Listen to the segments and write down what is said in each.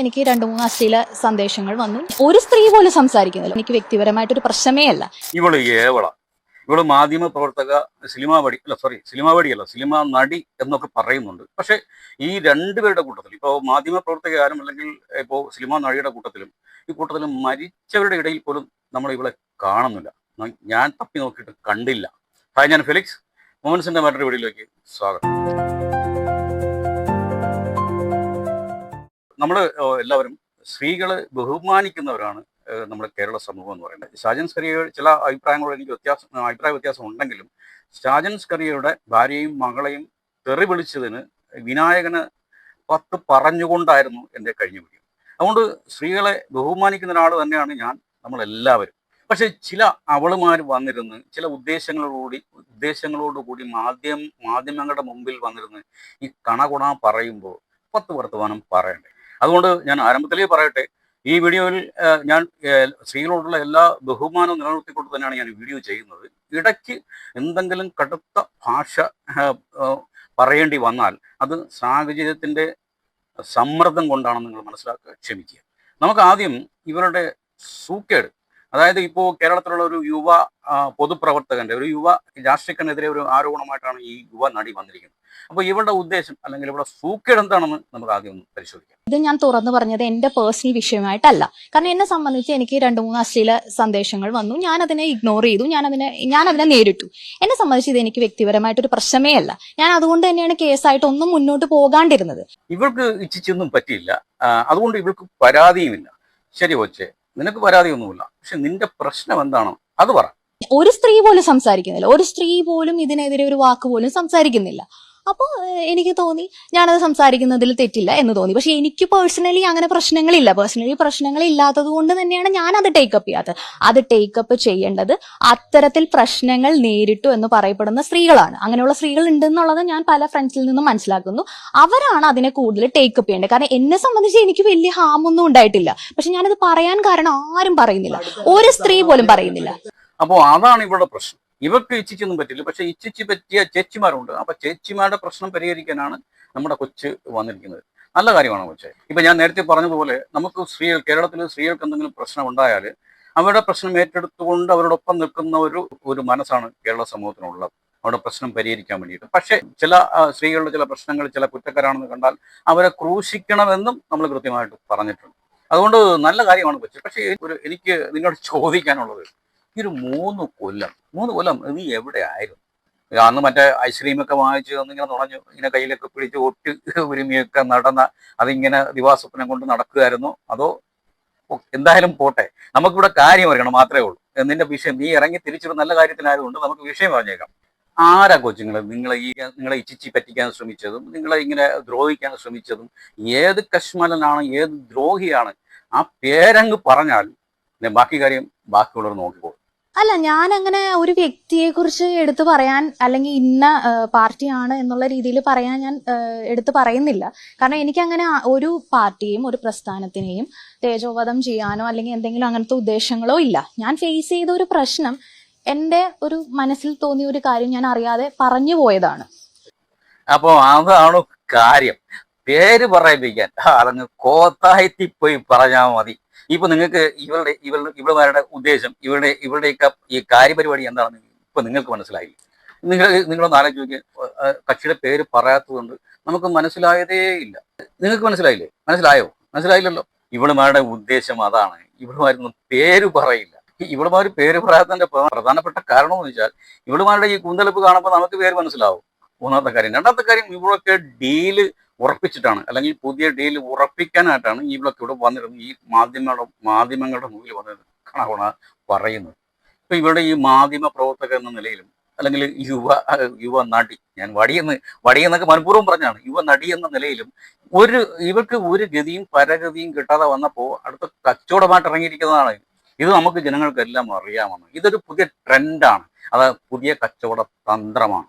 എനിക്ക് രണ്ട് മൂന്ന് അശ്ലീല സന്ദേശങ്ങൾ വന്നു. ഒരു സ്ത്രീ പോലും സംസാരിക്കുന്നില്ല. എനിക്ക് വ്യക്തിപരമായിട്ടൊരു പ്രശ്നമേ അല്ല. ഇവൾ ഏവള ഇവൾ മാധ്യമ പ്രവർത്തക സിനിമാ വടി അല്ല സോറി സിനിമാ വടിയല്ല സിനിമാ നടി എന്നൊക്കെ പറയുന്നുണ്ട്. പക്ഷെ ഈ രണ്ടുപേരുടെ കൂട്ടത്തിൽ ഇപ്പോൾ മാധ്യമ പ്രവർത്തക ആരും അല്ലെങ്കിൽ ഇപ്പോൾ സിനിമാ നടിയുടെ കൂട്ടത്തിലും ഈ കൂട്ടത്തിലും മരിച്ചവരുടെ ഇടയിൽ പോലും നമ്മൾ ഇവളെ കാണുന്നില്ല. ഞാൻ തപ്പി നോക്കിയിട്ട് കണ്ടില്ല. ഹായ് ഞാൻ ഫെലിക്സ്. മോമൻസിന്റെ മറ്റൊരു വീഡിയോയിലേക്ക് സ്വാഗതം. നമ്മൾ എല്ലാവരും സ്ത്രീകളെ ബഹുമാനിക്കുന്നവരാണ് നമ്മുടെ കേരള സമൂഹം എന്ന് പറയുന്നത്. ഷാജൻ സ്കറിയ ചില അഭിപ്രായങ്ങളോട് എനിക്ക് വ്യത്യാസം അഭിപ്രായ വ്യത്യാസം ഉണ്ടെങ്കിലും ഷാജൻ സ്കറിയയുടെ ഭാര്യയും മകളെയും തെറി വിളിച്ചതിന് വിനായകന് പത്ത് പറഞ്ഞുകൊണ്ടായിരുന്നു എന്റെ കഴിഞ്ഞ വീഡിയോ. അതുകൊണ്ട് സ്ത്രീകളെ ബഹുമാനിക്കുന്ന ഒരാൾ തന്നെയാണ് ഞാൻ നമ്മളെല്ലാവരും. പക്ഷെ ചില അവളുമാർ വന്നിരുന്ന് ചില ഉദ്ദേശങ്ങളോടുകൂടി ഉദ്ദേശങ്ങളോടുകൂടി മാധ്യമ മാധ്യമങ്ങളുടെ മുമ്പിൽ വന്നിരുന്ന് ഈ കണകുണ പറയുമ്പോൾ പത്ത് വർത്തമാനം പറയണ്ടേ? അതുകൊണ്ട് ഞാൻ ആരംഭത്തിലേ പറയട്ടെ ഈ വീഡിയോയിൽ ഞാൻ സ്ത്രീകളോടുള്ള എല്ലാ ബഹുമാനവും നിലനിർത്തിക്കൊണ്ട് തന്നെയാണ് ഞാൻ വീഡിയോ ചെയ്യുന്നത്. ഇടയ്ക്ക് എന്തെങ്കിലും കടുത്ത ഭാഷ പറയേണ്ടി വന്നാൽ അത് സാഹചര്യത്തിന്റെ സമ്മർദ്ദം കൊണ്ടാണെന്ന് നിങ്ങൾ മനസ്സിലാക്കുക ക്ഷമിക്കുക. നമുക്ക് ആദ്യം ഇവരുടെ സൂക്കേട് അതായത് ഇപ്പോൾ കേരളത്തിലുള്ള ഒരു യുവ പൊതുപ്രവർത്തകന്റെ ഒരു യുവ രാഷ്ട്രീയത്തിനെതിരെ ഒരു ആരോപണമായിട്ടാണ് ഈ യുവ നടി വന്നിരിക്കുന്നത്. അപ്പൊ ഇവരുടെ ഉദ്ദേശം അല്ലെങ്കിൽ ഇവിടെ സൂക്കേട് എന്താണെന്ന് നമുക്ക് ആദ്യം ഒന്ന് പരിശോധിക്കാം. ഇത് ഞാൻ തുറന്നു പറഞ്ഞത് എന്റെ പേഴ്സണൽ വിഷയമായിട്ടല്ല. കാരണം എന്നെ സംബന്ധിച്ച് എനിക്ക് രണ്ട് മൂന്ന് അശ്ലീല സന്ദേശങ്ങൾ വന്നു. ഞാൻ അതിനെ ഇഗ്നോർ ചെയ്തു. ഞാൻ അതിനെ ഞാൻ അതിനെ നേരിട്ടു. എന്നെ സംബന്ധിച്ച് ഇത് എനിക്ക് വ്യക്തിപരമായിട്ടൊരു പ്രശ്നമേ അല്ല. ഞാൻ അതുകൊണ്ട് തന്നെയാണ് കേസായിട്ട് ഒന്നും മുന്നോട്ട് പോകാണ്ടിരുന്നത്. ഇവൾക്ക് ഇച്ഛിച്ചൊന്നും പറ്റിയില്ല. അതുകൊണ്ട് ഇവൾക്ക് പരാതിയുമില്ല. ശരി കൊച്ചെ. നിനക്ക് പരാതിയൊന്നുമില്ല. പക്ഷെ നിന്റെ പ്രശ്നം എന്താണ്? അത് പറ. ഒരു സ്ത്രീ പോലും സംസാരിക്കുന്നില്ല. ഒരു സ്ത്രീ പോലും ഇതിനെതിരെ ഒരു വാക്ക് പോലും സംസാരിക്കുന്നില്ല. അപ്പോൾ എനിക്ക് തോന്നി ഞാനത് സംസാരിക്കുന്നതിൽ തെറ്റില്ല എന്ന് തോന്നി. പക്ഷെ എനിക്ക് പേഴ്സണലി അങ്ങനെ പ്രശ്നങ്ങളില്ല. പേഴ്സണലി പ്രശ്നങ്ങൾ ഇല്ലാത്തത് കൊണ്ട് തന്നെയാണ് ഞാൻ അത് ടേക്കപ്പ് ചെയ്യാത്തത്. അത് ടേക്കപ്പ് ചെയ്യേണ്ടത് അത്തരത്തിൽ പ്രശ്നങ്ങൾ നേരിട്ടു എന്ന് പറയപ്പെടുന്ന സ്ത്രീകളാണ്. അങ്ങനെയുള്ള സ്ത്രീകൾ ഉണ്ടെന്നുള്ളത് ഞാൻ പല ഫ്രണ്ട്സിൽ നിന്നും മനസ്സിലാക്കുന്നു. അവരാണ് അതിനെ കൂടുതൽ ടേക്കപ്പ് ചെയ്യേണ്ടത്. കാരണം എന്നെ സംബന്ധിച്ച് എനിക്ക് വലിയ ഹാമൊന്നും ഉണ്ടായിട്ടില്ല. പക്ഷെ ഞാനത് പറയാൻ കാരണം ആരും പറയുന്നില്ല. ഒരു സ്ത്രീ പോലും പറയുന്നില്ല. അപ്പോൾ അതാണ് ഇവിടെ പ്രശ്നം. ഇവർക്ക് ഇച്ഛിച്ചൊന്നും പറ്റില്ല. പക്ഷെ ഇച്ഛിച്ച് പറ്റിയ ചേച്ചിമാരുണ്ട്. അപ്പൊ ചേച്ചിമാരുടെ പ്രശ്നം പരിഹരിക്കാനാണ് നമ്മുടെ കൊച്ച് വന്നിരിക്കുന്നത്. നല്ല കാര്യമാണ് കൊച്ചെ. ഇപ്പൊ ഞാൻ നേരത്തെ പറഞ്ഞതുപോലെ നമുക്ക് സ്ത്രീകൾ കേരളത്തിൽ സ്ത്രീകൾക്ക് എന്തെങ്കിലും പ്രശ്നം ഉണ്ടായാൽ അവരുടെ പ്രശ്നം ഏറ്റെടുത്തുകൊണ്ട് അവരോടൊപ്പം നിൽക്കുന്ന ഒരു ഒരു മനസ്സാണ് കേരള സമൂഹത്തിനുള്ളത്. അവരുടെ പ്രശ്നം പരിഹരിക്കാൻ വേണ്ടിയിട്ട്. പക്ഷെ ചില സ്ത്രീകളുടെ ചില പ്രശ്നങ്ങൾ ചില കുറ്റക്കാരാണെന്ന് കണ്ടാൽ അവരെ ക്രൂശിക്കണമെന്നും നമ്മൾ കൃത്യമായിട്ട് പറഞ്ഞിട്ടുണ്ട്. അതുകൊണ്ട് നല്ല കാര്യമാണ് കൊച്ചു. പക്ഷേ ഒരു എനിക്ക് നിന്നോട് ചോദിക്കാനുള്ളത് ഈ ഒരു മൂന്ന് കൊല്ലം മൂന്ന് കൊല്ലം നീ എവിടെ ആയിരുന്നു അന്ന് മറ്റേ ഐസ്ക്രീമൊക്കെ വാങ്ങിച്ച് അന്നിങ്ങനെ നുണഞ്ഞു ഇങ്ങനെ കയ്യിലൊക്കെ പിടിച്ച് ഒട്ടി ഉരുമിയൊക്കെ നടന്ന അതിങ്ങനെ ദിവാസ്വപ്നം കൊണ്ട് നടക്കുകയായിരുന്നു അതോ എന്തായാലും പോട്ടെ. നമുക്കിവിടെ കാര്യം അറിയണം മാത്രമേ ഉള്ളൂ. എന്നിന്റെ വിഷയം നീ ഇറങ്ങി തിരിച്ചൊരു നല്ല കാര്യത്തിനായതുകൊണ്ട് നമുക്ക് വിഷയം പറഞ്ഞേക്കാം. ആരാ കൊച്ചുങ്ങൾ നിങ്ങളെ ഈ നിങ്ങളെ ഇച്ചിച്ചി പറ്റിക്കാൻ ശ്രമിച്ചതും നിങ്ങളെ ഇങ്ങനെ ദ്രോഹിക്കാൻ ശ്രമിച്ചതും ഏത് കശ്മലനാണ് ഏത് ദ്രോഹിയാണ് ആ പേരങ്ങ് പറഞ്ഞാൽ ബാക്കി കാര്യം ബാക്കിയുള്ളവർ നോക്കിക്കോളും. അല്ല ഞാൻ അങ്ങനെ ഒരു വ്യക്തിയെ കുറിച്ച് എടുത്തു പറയാൻ അല്ലെങ്കിൽ ഇന്ന പാർട്ടിയാണ് എന്നുള്ള രീതിയിൽ പറയാൻ ഞാൻ എടുത്തു പറയുന്നില്ല. കാരണം എനിക്ക് അങ്ങനെ ഒരു പാർട്ടിയെയും ഒരു പ്രസ്ഥാനത്തിനെയും തേജോവധം ചെയ്യാനോ അല്ലെങ്കിൽ എന്തെങ്കിലും അങ്ങനത്തെ ഉദ്ദേശങ്ങളോ ഇല്ല. ഞാൻ ഫേസ് ചെയ്ത ഒരു പ്രശ്നം എന്റെ ഒരു മനസ്സിൽ തോന്നിയ ഒരു കാര്യം ഞാൻ അറിയാതെ പറഞ്ഞു പോയതാണ്. അപ്പോ അതാണ് കാര്യം. പേര് പറയിപ്പിക്കാൻ. അതങ്ങ് കോത്തായത്തി പോയി പറഞ്ഞാൽ മതി. ഇപ്പൊ നിങ്ങൾക്ക് ഇവരുടെ ഇവരുടെ ഇവളുമാരുടെ ഉദ്ദേശം ഇവരുടെ ഇവരുടെയൊക്കെ ഈ കാര്യപരിപാടി എന്താണെന്ന് ഇപ്പൊ നിങ്ങൾക്ക് മനസ്സിലായി. നിങ്ങൾ നിങ്ങളൊന്ന് ഏഹ് കക്ഷിയുടെ പേര് പറയാത്തതുകൊണ്ട് നമുക്ക് മനസ്സിലായതേ ഇല്ല. നിങ്ങൾക്ക് മനസ്സിലായില്ലേ? മനസ്സിലായോ? മനസ്സിലായില്ലല്ലോ. ഇവളുമാരുടെ ഉദ്ദേശം അതാണ്. ഇവളുമാരൊന്നും പേര് പറയില്ല. ഇവളുമാർ പേര് പറയാത്തതിന്റെ പ്ര- പ്രധാനപ്പെട്ട കാരണം എന്ന് വെച്ചാൽ ഇവളുമാരുടെ ഈ കൂന്തളിപ്പ് കാണുമ്പോൾ നമുക്ക് പേര് മനസ്സിലാവും. ഒന്നാമത്തെ കാര്യം. രണ്ടാമത്തെ കാര്യം ഇവളൊക്കെ ഡീൽ ഉറപ്പിച്ചിട്ടാണ്. അല്ലെങ്കിൽ പുതിയ ഡീൽ ഉറപ്പിക്കാനായിട്ടാണ് ഇവളൊക്കെ ഇവിടെ വന്നിരുന്നത്. ഈ മാധ്യമങ്ങളുടെ മാധ്യമങ്ങളുടെ മുമ്പിൽ വന്നത് കണക്കണ പറയുന്നത്. ഇപ്പൊ ഇവിടെ ഈ മാധ്യമ പ്രവർത്തകർ എന്ന നിലയിലും അല്ലെങ്കിൽ യുവ യുവ നടി ഞാൻ വടിയെന്ന് വടിയെന്നൊക്കെ മനഃപൂർവം പറഞ്ഞാണ്. യുവ നടി എന്ന നിലയിലും ഒരു ഇവർക്ക് ഒരു ഗതിയും പരഗതിയും കിട്ടാതെ വന്നപ്പോൾ അടുത്ത കച്ചവടമായിട്ട് ഇറങ്ങിയിരിക്കുന്നതാണ്. ഇത് നമുക്ക് ജനങ്ങൾക്കെല്ലാം അറിയാമെന്ന് ഇതൊരു പുതിയ ട്രെൻഡാണ് അത് പുതിയ കച്ചവട തന്ത്രമാണ്.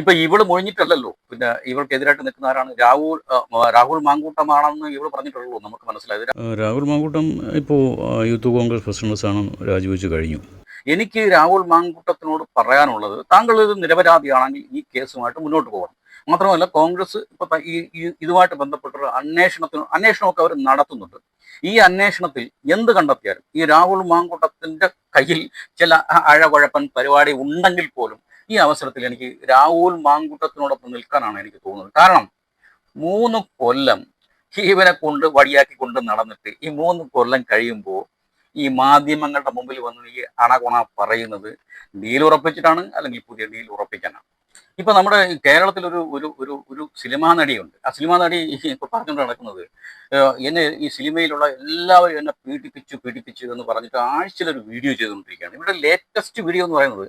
ഇപ്പൊ ഇവൾ മൊഴിഞ്ഞിട്ടല്ലല്ലോ. പിന്നെ ഇവൾക്കെതിരായിട്ട് നിൽക്കുന്ന ആരാണ്? രാഹുൽ രാഹുൽ മാങ്കൂട്ടമാണെന്ന് ഇവൾ പറഞ്ഞിട്ടുള്ളൂ. നമുക്ക് മനസ്സിലായത് രാഹുൽ മാങ്കൂട്ടം ഇപ്പോൾ യൂത്ത് കോൺഗ്രസ് പ്രസിഡന്റ് സ്ഥാനം രാജിവെച്ച് കഴിഞ്ഞു. എനിക്ക് രാഹുൽ മാങ്കൂട്ടത്തിനോട് പറയാനുള്ളത് താങ്കൾ ഇത് നിരപരാധിയാണെങ്കിൽ ഈ കേസുമായിട്ട് മുന്നോട്ട് പോകണം. മാത്രമല്ല കോൺഗ്രസ് ഇപ്പൊ ഈ ഇതുമായിട്ട് ബന്ധപ്പെട്ട അന്വേഷണത്തിന് അന്വേഷണമൊക്കെ അവർ നടത്തുന്നുണ്ട്. ഈ അന്വേഷണത്തിൽ എന്ത് കണ്ടെത്തിയാലും ഈ രാഹുൽ മാങ്കൂട്ടത്തിന്റെ കയ്യിൽ ചില അഴകുഴപ്പൻ പരിപാടി ഉണ്ടെങ്കിൽ പോലും ഈ അവസരത്തിൽ എനിക്ക് രാഹുൽ മാങ്കൂട്ടത്തിനോടൊപ്പം നിൽക്കാനാണ് എനിക്ക് തോന്നുന്നത്. കാരണം മൂന്ന് കൊല്ലം ഇവനെ കൊണ്ട് വടിയാക്കി കൊണ്ട് നടന്നിട്ട് ഈ മൂന്ന് കൊല്ലം കഴിയുമ്പോൾ ഈ മാധ്യമങ്ങളുടെ മുമ്പിൽ വന്ന് ഈ അണകുണ പറയുന്നത് ഡീൽ ഉറപ്പിച്ചിട്ടാണ് അല്ലെങ്കിൽ പുതിയ ഡീൽ ഉറപ്പിക്കാനാണ്. ഇപ്പൊ നമ്മുടെ കേരളത്തിൽ ഒരു ഒരു ഒരു ഒരു സിനിമാ നടിയുണ്ട്. ആ സിനിമാ നടി ഇപ്പൊ പറഞ്ഞുകൊണ്ട് നടക്കുന്നത് എന്നെ ഈ സിനിമയിലുള്ള എല്ലാവരും എന്നെ പീഡിപ്പിച്ചു പീഡിപ്പിച്ചു എന്ന് പറഞ്ഞിട്ട് ആഴ്ചയിൽ ഒരു വീഡിയോ ചെയ്തുകൊണ്ടിരിക്കുകയാണ്. ഇവിടെ ലേറ്റസ്റ്റ് വീഡിയോ എന്ന് പറയുന്നത്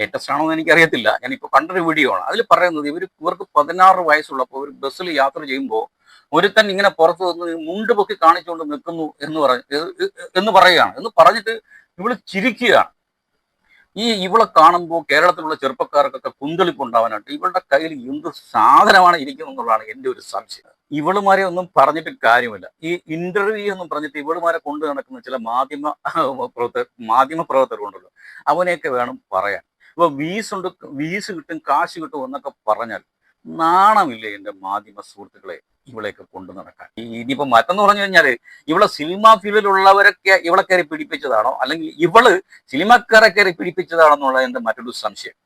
ലേറ്റസ്റ്റ് ആണോ എന്ന് എനിക്കറിയത്തില്ല. ഞാനിപ്പോൾ കണ്ടൊരു വീഡിയോ ആണ്. അതിൽ പറയുന്നത് ഇവർ ഇവർക്ക് പതിനാറ് വയസ്സുള്ളപ്പോൾ ഒരു ബസ്സിൽ യാത്ര ചെയ്യുമ്പോൾ ഒരുത്തൻ ഇങ്ങനെ പുറത്ത് നിന്ന് മുണ്ട് പൊക്കി കാണിച്ചുകൊണ്ട് നിൽക്കുന്നു എന്ന് പറഞ്ഞു എന്ന് പറയുകയാണ്. എന്ന് പറഞ്ഞിട്ട് ഇവൾ ചിരിക്കുകയാണ്. ഈ ഇവളെ കാണുമ്പോൾ കേരളത്തിലുള്ള ചെറുപ്പക്കാർക്കൊക്കെ കുന്തളിപ്പ് ഉണ്ടാവാനായിട്ട് ഇവളുടെ കയ്യിൽ എന്ത് സാധനമാണ് ഇരിക്കുന്നത് എന്നുള്ളതാണ് എന്റെ ഒരു സംശയം. ഇവളുമാരെ ഒന്നും പറഞ്ഞിട്ട് കാര്യമില്ല. ഈ ഇന്റർവ്യൂ എന്നും പറഞ്ഞിട്ട് ഇവളുമാരെ കൊണ്ടു നടക്കുന്ന ചില മാധ്യമ പ്രവർത്തകർ മാധ്യമ പ്രവർത്തകരുണ്ടല്ലോ അവനെയൊക്കെ വേണം പറയാൻ. ഇപ്പൊ വീസ് ഉണ്ട് വീസ് കിട്ടും കാശ് കിട്ടും എന്നൊക്കെ പറഞ്ഞാൽ നാണമില്ലേ എന്റെ മാധ്യമ സുഹൃത്തുക്കളെ? ഇവളെയൊക്കെ കൊണ്ടു നടക്കാൻ. ഇനിയിപ്പോ മറ്റെന്ന് പറഞ്ഞു കഴിഞ്ഞാൽ ഇവളെ സിനിമാ ഫീൽഡിലുള്ളവരൊക്കെ ഇവളെ കയറി പിടിപ്പിച്ചതാണോ? അല്ലെങ്കിൽ ഇവൾ സിനിമക്കാരെ കയറി പിടിപ്പിച്ചതാണോ എന്നുള്ള എന്റെ മറ്റൊരു സംശയം.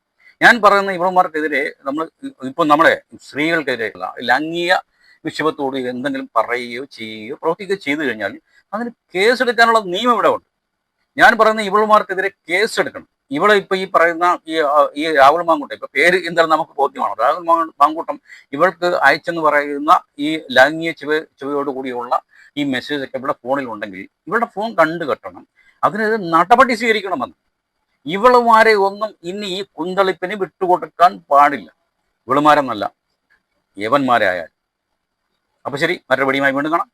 ഞാൻ പറയുന്ന ഇവളന്മാർക്കെതിരെ നമ്മൾ ഇപ്പൊ നമ്മളെ സ്ത്രീകൾക്കെതിരെ ലൈംഗിക വിഷയത്തോട് എന്തെങ്കിലും പറയുകയോ ചെയ്യുകയോ പ്രവർത്തിക്കുകയോ ചെയ്തു കഴിഞ്ഞാൽ അതിന് കേസെടുക്കാനുള്ള നിയമം ഇവിടെ ഉണ്ട്. ഞാൻ പറയുന്ന ഇവളുമാർക്കെതിരെ കേസെടുക്കണം. ഇവളെ ഇപ്പൊ ഈ പറയുന്ന ഈ ഈ രാഹുൽ മാങ്കൂട്ടം ഇപ്പൊ പേര് എന്തായാലും നമുക്ക് ബോധ്യമാണ്. രാഹുൽ മാങ്കൂട്ടം ഇവൾക്ക് അയച്ചെന്ന് പറയുന്ന ഈ ലൈംഗിക ചുവ ചുവയോട് കൂടിയുള്ള ഈ മെസ്സേജ് ഒക്കെ ഇവിടെ ഫോണിൽ ഉണ്ടെങ്കിൽ ഇവളുടെ ഫോൺ കണ്ടു കെട്ടണം. അതിനെതിരെ നടപടി സ്വീകരിക്കണമെന്ന്. ഇവളുമാരെ ഒന്നും ഇനി ഈ കുന്തളിപ്പിന് വിട്ടുകൊടുക്കാൻ പാടില്ല. ഇവളുമാരെന്നല്ല യവന്മാരെ അപ്പൊ ശരി മറ്റൊരു വീണ്ടും കാണാം.